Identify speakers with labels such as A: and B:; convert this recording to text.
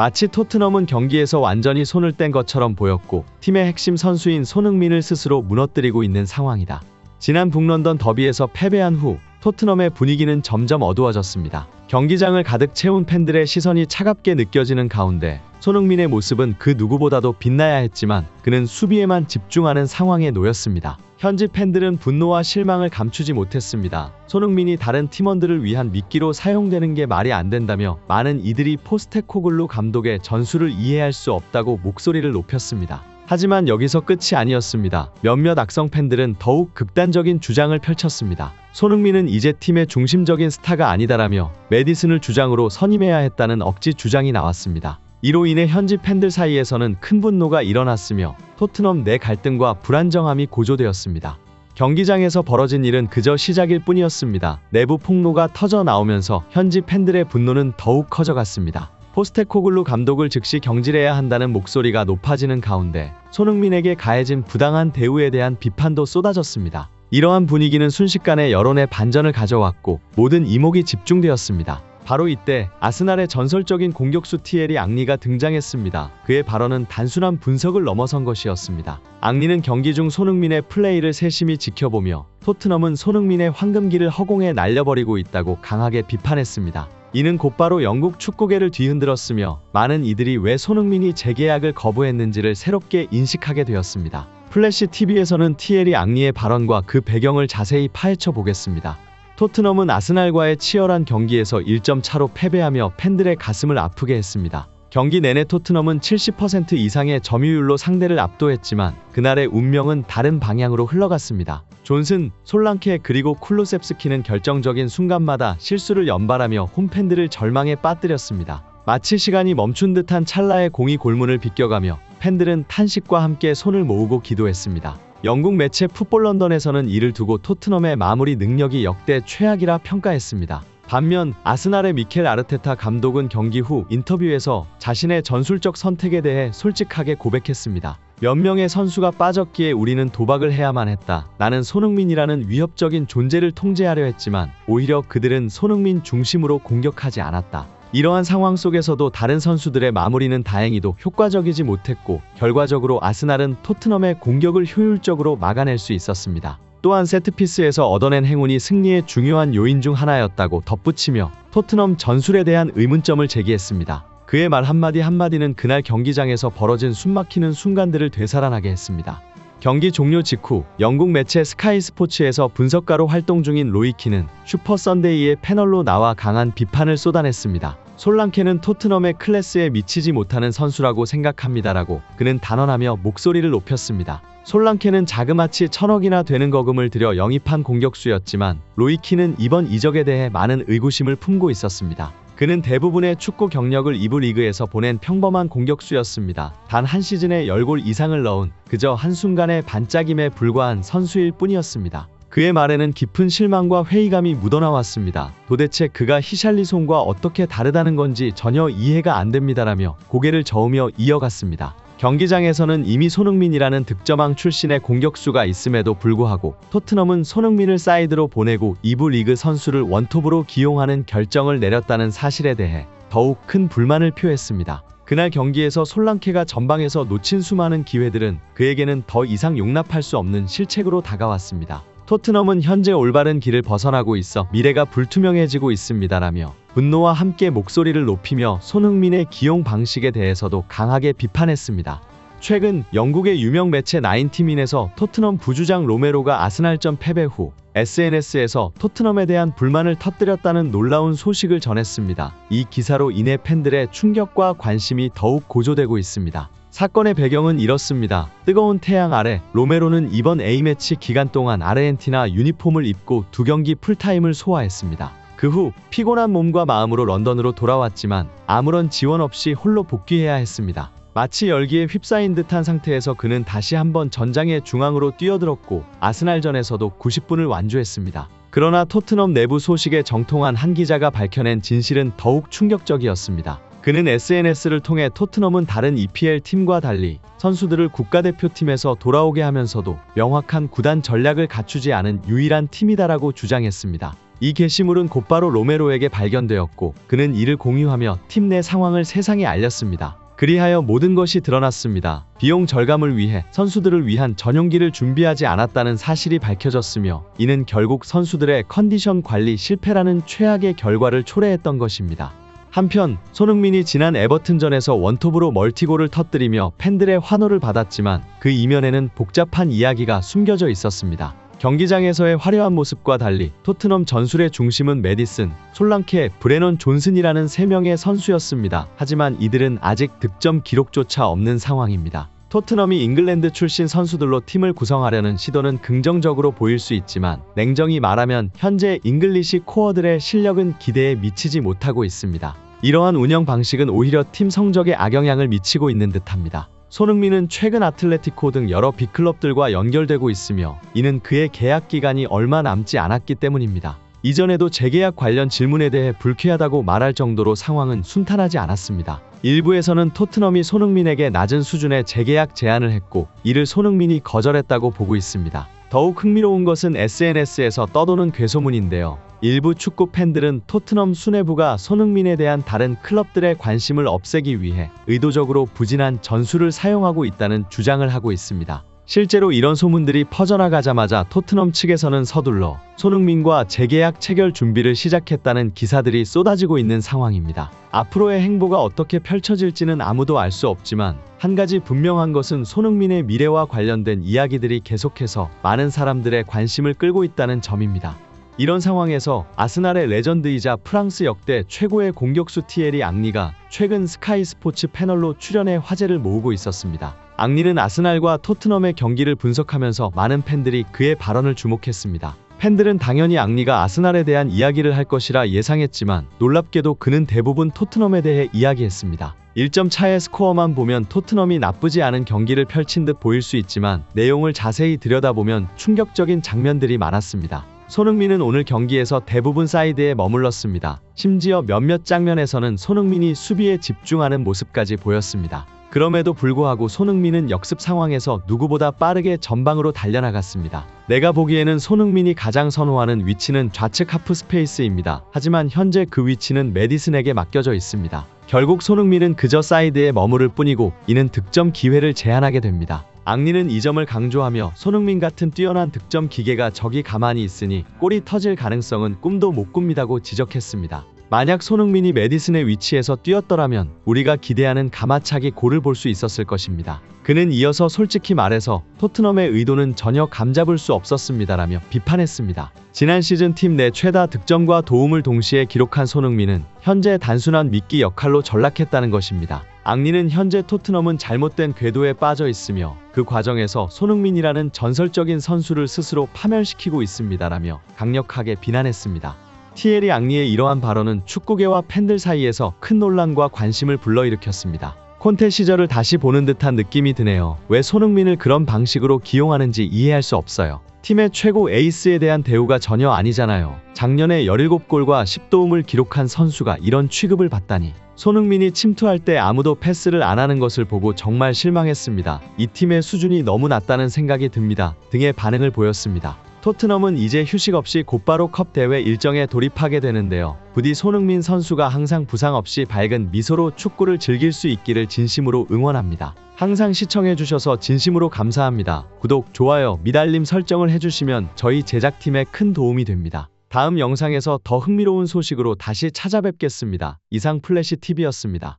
A: 마치 토트넘은 경기에서 완전히 손을 뗀 것처럼 보였고 팀의 핵심 선수인 손흥민을 스스로 무너뜨리고 있는 상황이다. 지난 북런던 더비에서 패배한 후 토트넘의 분위기는 점점 어두워졌습니다. 경기장을 가득 채운 팬들의 시선이 차갑게 느껴지는 가운데 손흥민의 모습은 그 누구보다도 빛나야 했지만 그는 수비에만 집중하는 상황에 놓였습니다. 현지 팬들은 분노와 실망을 감추지 못했습니다. 손흥민이 다른 팀원들을 위한 미끼로 사용되는 게 말이 안 된다며 많은 이들이 포스테코글루 감독의 전술을 이해할 수 없다고 목소리를 높였습니다. 하지만 여기서 끝이 아니었습니다. 몇몇 악성 팬들은 더욱 극단적인 주장을 펼쳤습니다. 손흥민은 이제 팀의 중심적인 스타가 아니다라며 메디슨을 주장으로 선임해야 했다는 억지 주장이 나왔습니다. 이로 인해 현지 팬들 사이에서는 큰 분노가 일어났으며 토트넘 내 갈등과 불안정함이 고조되었습니다. 경기장에서 벌어진 일은 그저 시작일 뿐이었습니다. 내부 폭로가 터져 나오면서 현지 팬들의 분노는 더욱 커져갔습니다. 포스테코글루 감독을 즉시 경질해야 한다는 목소리가 높아지는 가운데 손흥민에게 가해진 부당한 대우에 대한 비판도 쏟아졌습니다. 이러한 분위기는 순식간에 여론의 반전을 가져왔고 모든 이목이 집중되었습니다. 바로 이때 아스날의 전설적인 공격수 티에리 앙리가 등장했습니다. 그의 발언은 단순한 분석을 넘어선 것이었습니다. 앙리는 경기 중 손흥민의 플레이를 세심히 지켜보며 토트넘은 손흥민의 황금기를 허공에 날려버리고 있다고 강하게 비판했습니다. 이는 곧바로 영국 축구계를 뒤흔들었으며 많은 이들이 왜 손흥민이 재계약을 거부했는지를 새롭게 인식하게 되었습니다. 플래시 TV에서는 티에리 앙리의 발언과 그 배경을 자세히 파헤쳐 보겠습니다. 토트넘은 아스날과의 치열한 경기에서 1점 차로 패배하며 팬들의 가슴을 아프게 했습니다. 경기 내내 토트넘은 70% 이상의 점유율로 상대를 압도했지만 그날의 운명은 다른 방향으로 흘러갔습니다. 존슨, 솔랑케 그리고 쿨루셉스키는 결정적인 순간마다 실수를 연발하며 홈팬들을 절망에 빠뜨렸습니다. 마치 시간이 멈춘 듯한 찰나의 공이 골문을 비껴가며 팬들은 탄식과 함께 손을 모으고 기도했습니다. 영국 매체 풋볼 런던에서는 이를 두고 토트넘의 마무리 능력이 역대 최악이라 평가했습니다. 반면 아스날의 미켈 아르테타 감독은 경기 후 인터뷰에서 자신의 전술적 선택에 대해 솔직하게 고백했습니다. 몇 명의 선수가 빠졌기에 우리는 도박을 해야만 했다. 나는 손흥민이라는 위협적인 존재를 통제하려 했지만 오히려 그들은 손흥민 중심으로 공격하지 않았다. 이러한 상황 속에서도 다른 선수들의 마무리는 다행히도 효과적이지 못했고 결과적으로 아스날은 토트넘의 공격을 효율적으로 막아낼 수 있었습니다. 또한 세트피스에서 얻어낸 행운이 승리의 중요한 요인 중 하나였다고 덧붙이며 토트넘 전술에 대한 의문점을 제기했습니다. 그의 말 한마디 한마디는 그날 경기장에서 벌어진 숨막히는 순간들을 되살아나게 했습니다. 경기 종료 직후 영국 매체 스카이 스포츠에서 분석가로 활동 중인 로이키는 슈퍼 선데이의 패널로 나와 강한 비판을 쏟아냈습니다. 솔랑케는 토트넘의 클래스에 미치지 못하는 선수라고 생각합니다라고 그는 단언하며 목소리를 높였습니다. 솔랑케는 자그마치 천억이나 되는 거금을 들여 영입한 공격수였지만 로이키는 이번 이적에 대해 많은 의구심을 품고 있었습니다. 그는 대부분의 축구 경력을 이부 리그에서 보낸 평범한 공격수였습니다. 단 한 시즌에 10골 이상을 넣은 그저 한순간의 반짝임에 불과한 선수일 뿐이었습니다. 그의 말에는 깊은 실망과 회의감이 묻어나왔습니다. 도대체 그가 히샬리송과 어떻게 다르다는 건지 전혀 이해가 안 됩니다라며 고개를 저으며 이어갔습니다. 경기장에서는 이미 손흥민이라는 득점왕 출신의 공격수가 있음에도 불구하고 토트넘은 손흥민을 사이드로 보내고 2부 리그 선수를 원톱으로 기용하는 결정을 내렸다는 사실에 대해 더욱 큰 불만을 표했습니다. 그날 경기에서 솔랑케가 전방에서 놓친 수많은 기회들은 그에게는 더 이상 용납할 수 없는 실책으로 다가왔습니다. 토트넘은 현재 올바른 길을 벗어나고 있어 미래가 불투명해지고 있습니다라며 분노와 함께 목소리를 높이며 손흥민의 기용 방식에 대해서도 강하게 비판했습니다. 최근 영국의 유명 매체 나인티민에서 토트넘 부주장 로메로가 아스날전 패배 후 SNS에서 토트넘에 대한 불만을 터뜨렸다는 놀라운 소식을 전했습니다. 이 기사로 인해 팬들의 충격과 관심이 더욱 고조되고 있습니다. 사건의 배경은 이렇습니다. 뜨거운 태양 아래 로메로는 이번 A매치 기간 동안 아르헨티나 유니폼을 입고 두 경기 풀타임을 소화했습니다. 그 후 피곤한 몸과 마음으로 런던으로 돌아왔지만 아무런 지원 없이 홀로 복귀해야 했습니다. 마치 열기에 휩싸인 듯한 상태에서 그는 다시 한번 전장의 중앙으로 뛰어들었고 아스날전에서도 90분을 완주했습니다. 그러나 토트넘 내부 소식에 정통한 한 기자가 밝혀낸 진실은 더욱 충격적이었습니다. 그는 SNS를 통해 토트넘은 다른 EPL 팀과 달리 선수들을 국가대표팀에서 돌아오게 하면서도 명확한 구단 전략을 갖추지 않은 유일한 팀이다라고 주장했습니다. 이 게시물은 곧바로 로메로에게 발견되었고 그는 이를 공유하며 팀 내 상황을 세상에 알렸습니다. 그리하여 모든 것이 드러났습니다. 비용 절감을 위해 선수들을 위한 전용기를 준비하지 않았다는 사실이 밝혀졌으며 이는 결국 선수들의 컨디션 관리 실패라는 최악의 결과를 초래했던 것입니다. 한편 손흥민이 지난 에버튼전에서 원톱으로 멀티골을 터뜨리며 팬들의 환호를 받았지만 그 이면에는 복잡한 이야기가 숨겨져 있었습니다. 경기장에서의 화려한 모습과 달리 토트넘 전술의 중심은 메디슨, 솔랑케, 브레넌 존슨이라는 3명의 선수였습니다. 하지만 이들은 아직 득점 기록조차 없는 상황입니다. 토트넘이 잉글랜드 출신 선수들로 팀을 구성하려는 시도는 긍정적으로 보일 수 있지만 냉정히 말하면 현재 잉글리시 코어들의 실력은 기대에 미치지 못하고 있습니다. 이러한 운영 방식은 오히려 팀 성적에 악영향을 미치고 있는 듯합니다. 손흥민은 최근 아틀레티코 등 여러 빅클럽들과 연결되고 있으며 이는 그의 계약 기간이 얼마 남지 않았기 때문입니다. 이전에도 재계약 관련 질문에 대해 불쾌하다고 말할 정도로 상황은 순탄하지 않았습니다. 일부에서는 토트넘이 손흥민에게 낮은 수준의 재계약 제안을 했고 이를 손흥민이 거절했다고 보고 있습니다. 더욱 흥미로운 것은 SNS에서 떠도는 괴소문인데요. 일부 축구 팬들은 토트넘 수뇌부가 손흥민에 대한 다른 클럽들의 관심을 없애기 위해 의도적으로 부진한 전술을 사용하고 있다는 주장을 하고 있습니다. 실제로 이런 소문들이 퍼져나가자마자 토트넘 측에서는 서둘러 손흥민과 재계약 체결 준비를 시작했다는 기사들이 쏟아지고 있는 상황입니다. 앞으로의 행보가 어떻게 펼쳐질지는 아무도 알 수 없지만 한 가지 분명한 것은 손흥민의 미래와 관련된 이야기들이 계속해서 많은 사람들의 관심을 끌고 있다는 점입니다. 이런 상황에서 아스날의 레전드이자 프랑스 역대 최고의 공격수 티에리 앙리가 최근 스카이 스포츠 패널로 출연해 화제를 모으고 있었습니다. 앙리는 아스날과 토트넘의 경기를 분석하면서 많은 팬들이 그의 발언을 주목했습니다. 팬들은 당연히 앙리가 아스날에 대한 이야기를 할 것이라 예상했지만 놀랍게도 그는 대부분 토트넘에 대해 이야기했습니다. 1점 차의 스코어만 보면 토트넘이 나쁘지 않은 경기를 펼친 듯 보일 수 있지만 내용을 자세히 들여다보면 충격적인 장면들이 많았습니다. 손흥민은 오늘 경기에서 대부분 사이드에 머물렀습니다. 심지어 몇몇 장면에서는 손흥민이 수비에 집중하는 모습까지 보였습니다. 그럼에도 불구하고 손흥민은 역습 상황에서 누구보다 빠르게 전방으로 달려나갔습니다. 내가 보기에는 손흥민이 가장 선호하는 위치는 좌측 하프 스페이스입니다. 하지만 현재 그 위치는 메디슨에게 맡겨져 있습니다. 결국 손흥민은 그저 사이드에 머무를 뿐이고 이는 득점 기회를 제한하게 됩니다. 앙리는 이 점을 강조하며 손흥민 같은 뛰어난 득점 기계가 저기 가만히 있으니 골이 터질 가능성은 꿈도 못 꿉니다고 지적했습니다. 만약 손흥민이 메디슨의 위치에서 뛰었더라면 우리가 기대하는 가마차기 골을 볼 수 있었을 것입니다. 그는 이어서 솔직히 말해서 토트넘의 의도는 전혀 감잡을 수 없었습니다라며 비판했습니다. 지난 시즌 팀 내 최다 득점과 도움을 동시에 기록한 손흥민은 현재 단순한 미끼 역할로 전락했다는 것입니다. 앙리는 현재 토트넘은 잘못된 궤도에 빠져 있으며 그 과정에서 손흥민이라는 전설적인 선수를 스스로 파멸시키고 있습니다라며 강력하게 비난했습니다. 티에리 앙리의 이러한 발언은 축구계와 팬들 사이에서 큰 논란과 관심을 불러일으켰습니다. 콘테 시절을 다시 보는 듯한 느낌이 드네요. 왜 손흥민을 그런 방식으로 기용하는지 이해할 수 없어요. 팀의 최고 에이스에 대한 대우가 전혀 아니잖아요. 작년에 17골과 10도움을 기록한 선수가 이런 취급을 받다니. 손흥민이 침투할 때 아무도 패스를 안 하는 것을 보고 정말 실망했습니다. 이 팀의 수준이 너무 낮다는 생각이 듭니다. 등의 반응을 보였습니다. 토트넘은 이제 휴식 없이 곧바로 컵 대회 일정에 돌입하게 되는데요. 부디 손흥민 선수가 항상 부상 없이 밝은 미소로 축구를 즐길 수 있기를 진심으로 응원합니다. 항상 시청해주셔서 진심으로 감사합니다. 구독, 좋아요, 미달림 설정을 해주시면 저희 제작팀에 큰 도움이 됩니다. 다음 영상에서 더 흥미로운 소식으로 다시 찾아뵙겠습니다. 이상 플래시TV였습니다.